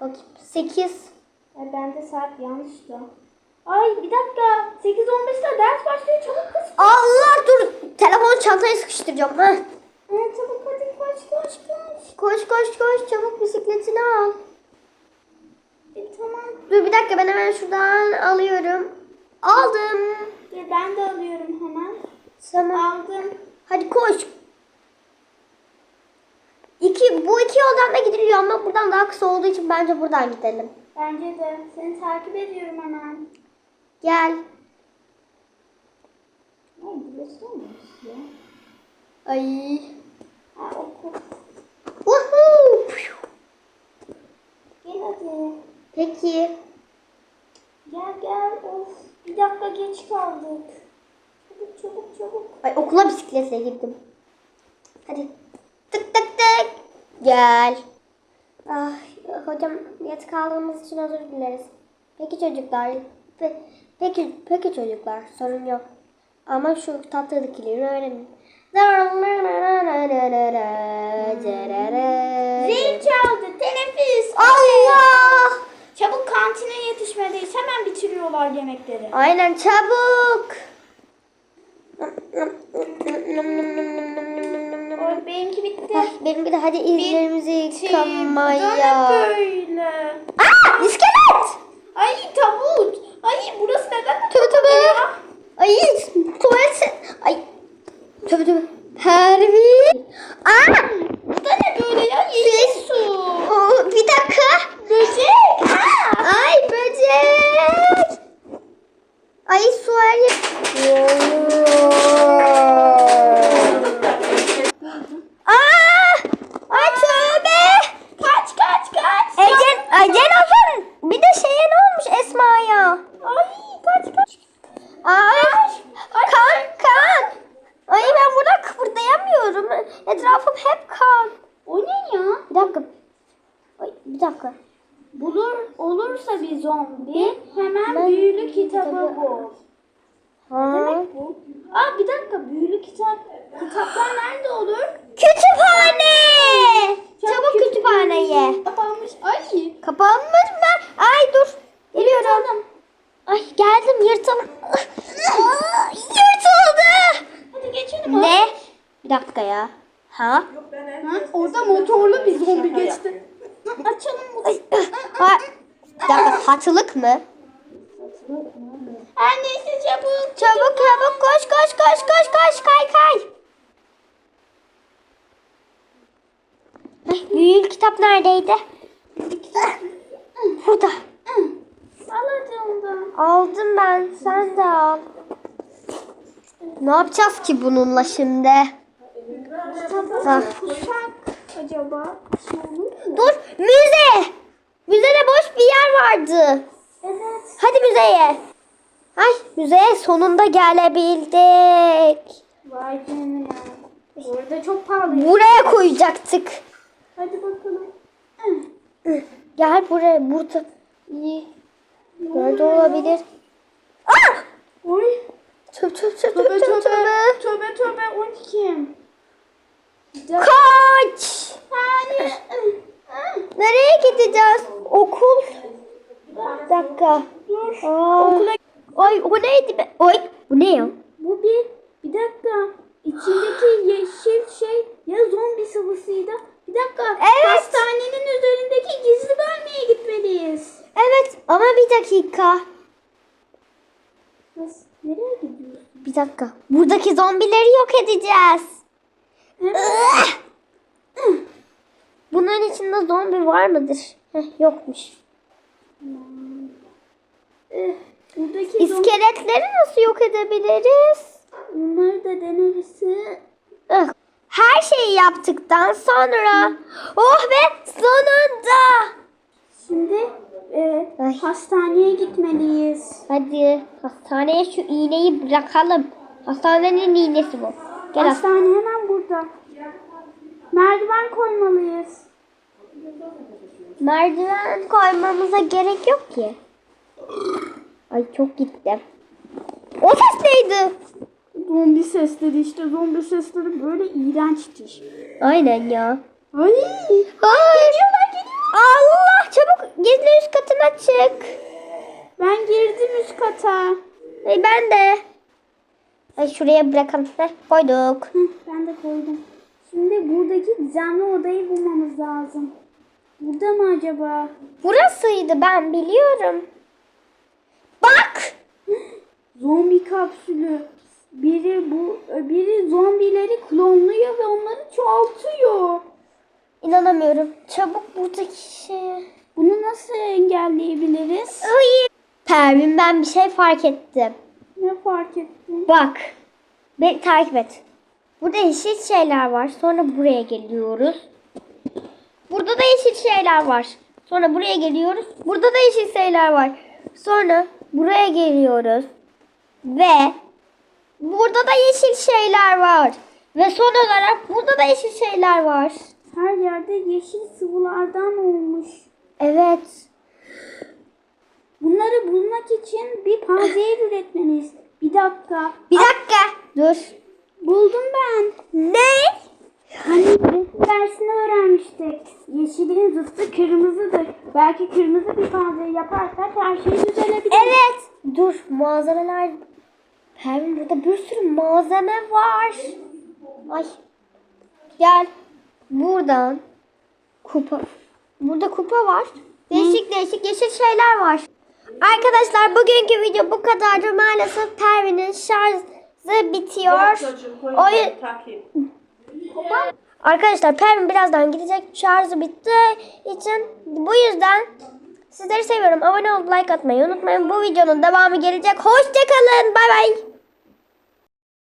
Bakayım. 8. Ay bende saat yanlıştı. Ay bir dakika. 8.15'te ders başlıyor. Çabuk kız. Allah dur. Telefonu çantaya sıkıştıracağım. Heh. Evet çabuk hadi koş koş koş. Koş koş koş çabuk bisikletini al. E, tamam. Dur bir dakika ben hemen şuradan alıyorum. Aldım. E, ben de alıyorum hemen. Tamam. Aldım. Hadi koş. İki, bu iki yoldan da gidiliyor ama buradan daha kısa olduğu için bence buradan gidelim. Bence de. Seni takip ediyorum hemen. Gel. Ay burası ya. Ay. Ha okul. Woohoo. Gel hadi. Peki. Gel gel. Of. Bir dakika geç kaldık. Çabuk çabuk çabuk. Ay okula bisikletle gittim. Hadi. Gel. Ah, hocam geç kaldığımız için özür dileriz. Peki çocuklar. Pe- peki peki çocuklar sorun yok. Ama şu tatlı dikiliğini öğrenin. Zil çaldı. Teneffüs. Allah! Çabuk kantine yetişmeliyiz. Hemen bitiriyorlar yemekleri. Aynen çabuk. Oy benimki bitti. Heh, benim bir de hadi izlerimizi yıkamaya. Dönüp böyle. Aa, iskelet! Ay tavut. Ay burası neden Tövbe tövbe. Ay tuvalet. Ay. Tövbe tövbe. Pervin. Aa. Bu da ne böyle ya? Yeşil su. Oo, bir dakika. Böcek. Aa. Ay böcek. Ay su her yer. Aa. Ay tövbe. Kaç kaç kaç. Ecen, Ecen Ozan. Bir de şeye ne olmuş Esma'ya? Ay kaç kaç. Ay. Kan kan. Ay ben burada kıpırdayamıyorum. Etrafım hep kan. O ne ya? Bir dakika. Ay, bir dakika. Bulur olursa bir zombi hemen Ben- büyülü kitabı bul. Ha. Demek bu. Aa bir dakika büyülü kitap. Kitaplar nerede olur? Kütüphane. Çabuk kütüphaneye. Kapanmış. Ay. Kapanmış mı? Ay dur. Geliyorum. Yırtalım. Ay geldim yırtıldım. Yırtıldı. Hadi geçelim. Ne? Bir dakika ya. Ha? Ha, orada motorlu bir zombi geçti. Açalım bu. Ha. Bir dakika katılık mı? Neyse çabuk. Çabuk çabuk koş koş koş koş koş kay kay. Ay, büyük kitap neredeydi? Burada. Al hadi ondan. Aldım ben. Sen de al. Ne yapacağız ki bununla şimdi? Acaba. Dur müze. Müzede boş bir yer vardı. Evet. Hadi müzeye. Ay müzeye sonunda gelebildik. Vay canına. Orada çok pahalı. Buraya koyacaktık. Hadi bakalım. Gel buraya. Burada. İyi. Nerede olabilir? Ah! Oy. Tövbe tüp tövbe. tüp. Tövbe tövbe. 12. Kaç! Hani. Nereye gideceğiz? Okul. Bir dakika. Dur. Aa. Ay o neydi be? Ay bu ne ya? Bu bir. Bir dakika. İçindeki yeşil şey ya zombi sıvısıydı. Bir dakika. Evet. Hastanenin üzerindeki gizli bölmeye gitmeliyiz. Evet ama bir dakika. Nasıl? Nereye gidiyoruz? Bir dakika. Buradaki zombileri yok edeceğiz. Evet. Bunların içinde zombi var mıdır? Heh, yokmuş. Eh, Buradaki. İskeletleri nasıl yok edebiliriz? Onları da deneriz. Ih, Her şeyi yaptıktan sonra. Oh be sonunda. Şimdi e, Ay. hastaneye gitmeliyiz. Hadi hastaneye şu iğneyi bırakalım. Hastanenin iğnesi bu. Gel. Hastane hemen burada. Merdiven koymalıyız. Merdiven koymamıza gerek yok ki. Ay çok gittim. O ses neydi? Zombi sesleri işte zombi sesleri böyle iğrençtir. Aynen ya. Ay. Ay. Allah çabuk kapın açık. Ben girdim üst kata. Ay ben de. Ay şuraya bırakalım. Heh, koyduk. Hı, ben de koydum. Şimdi buradaki gizemli odayı bulmamız lazım. Burada mı acaba? Burasıydı ben biliyorum. Bak. Zombi kapsülü. Biri bu, biri zombileri klonluyor ve onları çoğaltıyor. İnanamıyorum. Çabuk buradaki şeye. Bunu nasıl engelleyebiliriz? Hayır. Pervin ben bir şey fark ettim. Ne fark ettin? Bak. Beni takip et. Burada yeşil şeyler var. Sonra buraya geliyoruz. Burada da yeşil şeyler var. Sonra buraya geliyoruz. Burada da yeşil şeyler var. Sonra buraya geliyoruz. Ve burada da yeşil şeyler var. Ve son olarak burada da yeşil şeyler var. Her yerde yeşil sıvılardan olmuş. Evet. Bunları bulmak için bir panzehir üretmeliyiz. Bir dakika. Bir dakika. Dur. Buldum ben. Ne? Hani resim dersini öğrenmiştik. Yeşilin zıttı kırmızıdır. Belki kırmızı bir panzehir yaparsak her şey düzelebilir. Evet. Dur malzemeler. Pervin burada bir sürü malzeme var. Ay. Gel. Buradan kupa. Burada kupa var. Değişik değişik yeşil şeyler var. Arkadaşlar bugünkü video bu kadardı. Maalesef Pervin'in şarjı bitiyor. Oyun... Arkadaşlar Pervin birazdan gidecek. Şarjı bitti için bu yüzden sizleri seviyorum. Abone olup like atmayı unutmayın. Bu videonun devamı gelecek. Hoşçakalın. Bay bay.